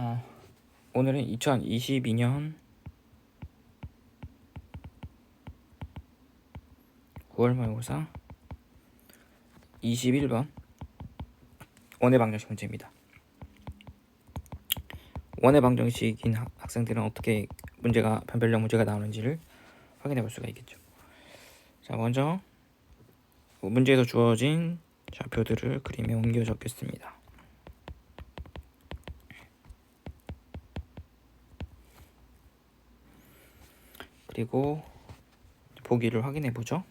어, 오늘은 2022년 9월 모의고사 21번 원의 방정식 문제입니다. 원의 방정식인 학- 학생들은 어떻게 문제가 변별력 문제가 나오는지를 확인해 볼 수가 있겠죠. 자, 먼저 문제에서 주어진 좌표들을 그림에 옮겨 적겠습니다. 그리고 보기를 확인해 보죠.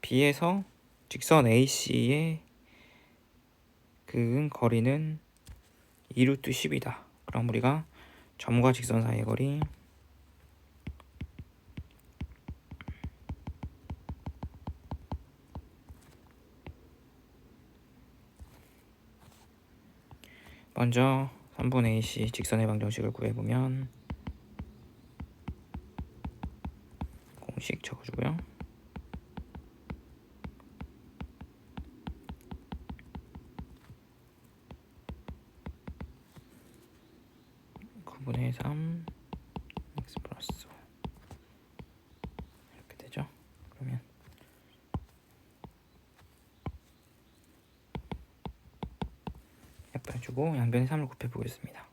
B에서 직선 AC의 그 거리는 2루트 10이다. 그럼 우리가 점과 직선 사이의 거리 먼저 3분 AC 직선의 방정식을 구해보면 공식 적어주고요. 구분의 3 x 플러스 5 이렇게 되죠. 그러면 약분해 주고 양변의 3을 곱해 보겠습니다.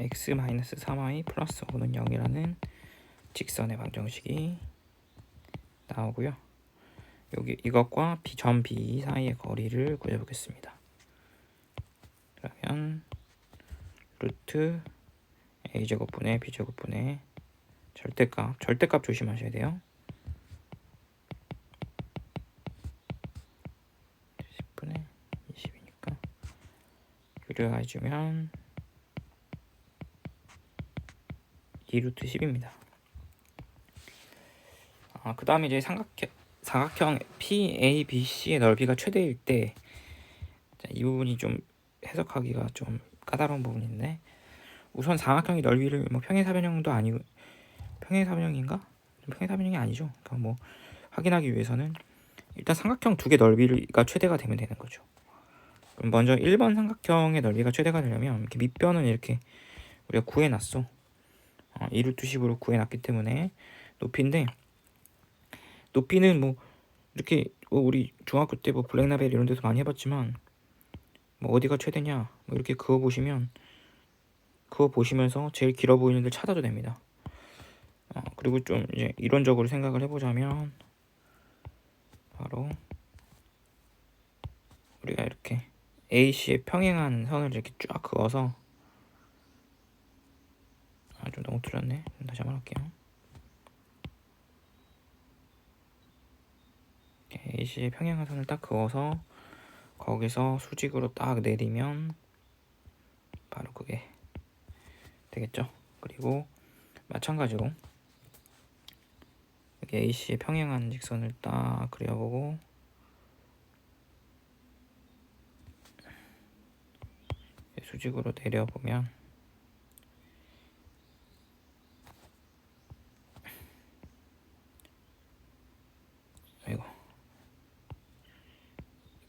X 마이너스 3y 플러스 5는 0이라는 직선의 방정식이 나오고요. 여기 이것과 B, 점 B 사이의 거리를 구해보겠습니다. 그러면 루트 a 제곱분의 b 제곱분의 절대값 절대값 조심하셔야 돼요. 10분의 20이니까 유료해주면 2루트 10입니다. 아, 그 다음에 이제 삼각형, 사각형 PABC의 넓이가 최대일 때, 자, 이 부분이 좀 해석하기가 좀 까다로운 부분인데, 우선 사각형의 넓이를 뭐 평행사변형도 아니고, 평행사변형인가? 평행사변형이 아니죠. 그러니까 뭐, 확인하기 위해서는 일단 삼각형 두 개 넓이가 최대가 되면 되는 거죠. 그럼 먼저 1번 삼각형의 넓이가 최대가 되려면, 이렇게 밑변은 이렇게 우리가 구해놨어. 어, 2루트 10으로 구해놨기 때문에 높이인데 높이는 뭐 이렇게 뭐 우리 중학교 때 뭐 블랙라벨 이런 데서 많이 해봤지만 뭐 어디가 최대냐 뭐 이렇게 그어 보시면 그거 보시면서 제일 길어 보이는 데를 찾아도 됩니다. 어, 그리고 좀 이제 이론적으로 생각을 해보자면 바로 우리가 이렇게 AC에 평행한 선을 이렇게 쫙 그어서 아, 좀 너무 틀렸네. 다시 한번 할게요. 이렇게 A시의 평행한 선을 딱 그어서 거기서 수직으로 딱 내리면 바로 그게 되겠죠. 그리고 마찬가지로 여기 A시의 평행한 직선을 딱 그려보고 수직으로 내려보면 아이고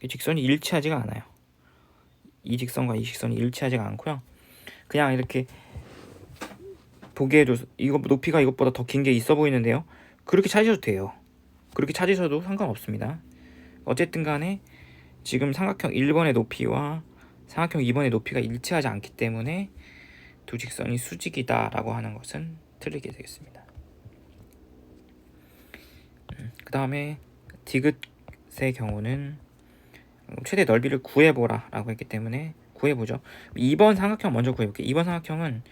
이 직선이 일치하지가 않아요. 이 직선과 이 직선이 일치하지가 않고요. 그냥 이렇게 보기에도 이거 높이가 이것보다 더 긴 게 있어 보이는데요. 그렇게 찾으셔도 돼요. 그렇게 찾으셔도 상관없습니다. 어쨌든 간에 지금 삼각형 1번의 높이와 삼각형 2번의 높이가 일치하지 않기 때문에 두 직선이 수직이다라고 하는 것은 틀리게 되겠습니다. 그 다음에 디귿의 경우는 최대 넓이를 구해보라 라고 했기 때문에 구해보죠. 2번 삼각형 먼저 구해볼게요. 2번 삼각형은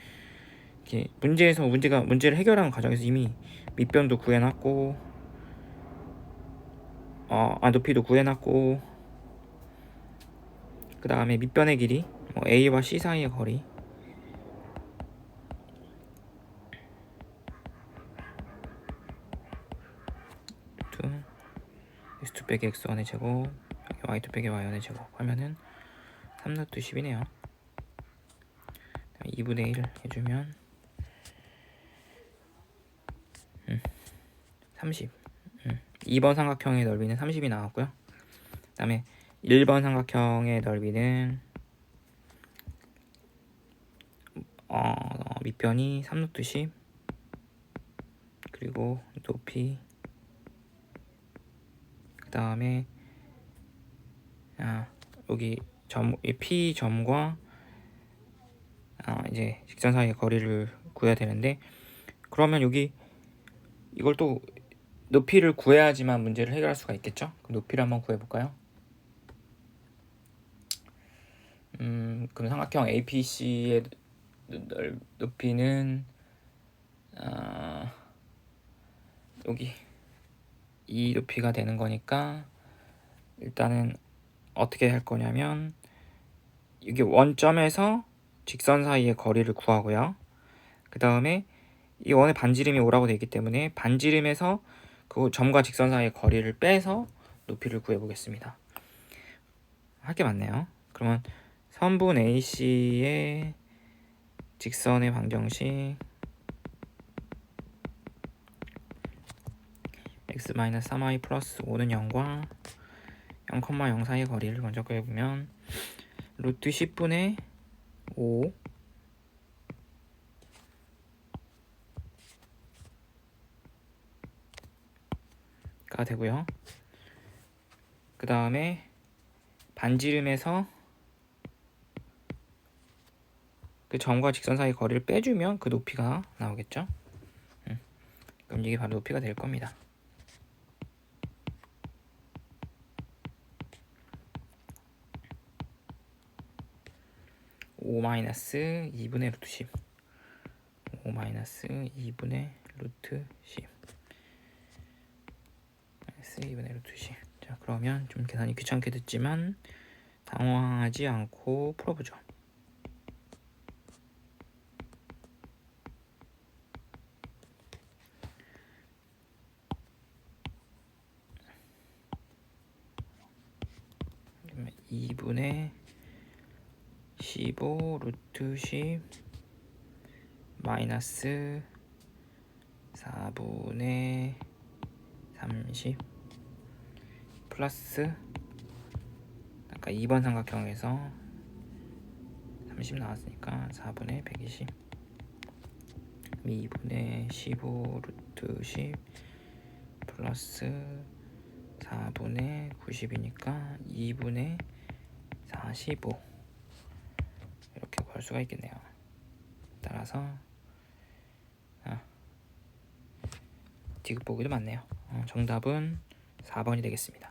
이렇게 문제에서 문제가 문제를 해결하는 과정에서 이미 밑변도 구해놨고 어, 아 높이도 구해놨고 그 다음에 밑변의 길이 뭐 A와 C 사이의 거리. x2 빼기 x1의 제곱 여기 y2 빼기 y1의 제곱 하면은 3루트 10이네요. 2분의 1을 해주면 음, 30 음, 2번 삼각형의 넓이는 30이 나왔고요. 그 다음에 1번 삼각형의 넓이는 어, 밑변이 3루트 10 그리고 높이 그 다음에 아 여기 점, 이 P 점과 아, 이제 직선 사이의 거리를 구해야 되는데 그러면 여기 이걸 또 높이를 구해야지만 문제를 해결할 수가 있겠죠? 높이를 한번 구해볼까요? 음, 그럼 삼각형 APC의 높이는 아, 여기 이 높이가 되는 거니까 일단은 어떻게 할 거냐면 이게 원점에서 직선 사이의 거리를 구하고요. 그 다음에 이 원의 반지름이 오라고 되어 있기 때문에 반지름에서 그 점과 직선 사이의 거리를 빼서 높이를 구해 보겠습니다. 할 게 많네요. 그러면 선분 AC의 직선의 방정식 x-3y 플러스 5는 0과 0,0 사이의 거리를 먼저 구해보면 루트 10분의 5 가 되고요. 그 다음에 반지름에서 그 점과 직선 사이 거리를 빼주면 그 높이가 나오겠죠. 음. 그럼 이게 바로 높이가 될 겁니다. 5 마이너스 2분의 루트 10 5 마이너스 2분의 루트 10 마이너스 2분의 루트 10 자, 그러면 좀 계산이 귀찮게 됐지만 당황하지 않고 풀어보죠. 그러면 2분의 15 루트 10 마이너스 4분의 30 플러스 아까 2번 삼각형에서 30 나왔으니까 4분의 120 2분의 15 루트 10 플러스 4분의 90이니까 2분의 45 구할 수가 있겠네요. 따라서 아, 디귿 보기도 맞네요. 어, 정답은 4번이 되겠습니다.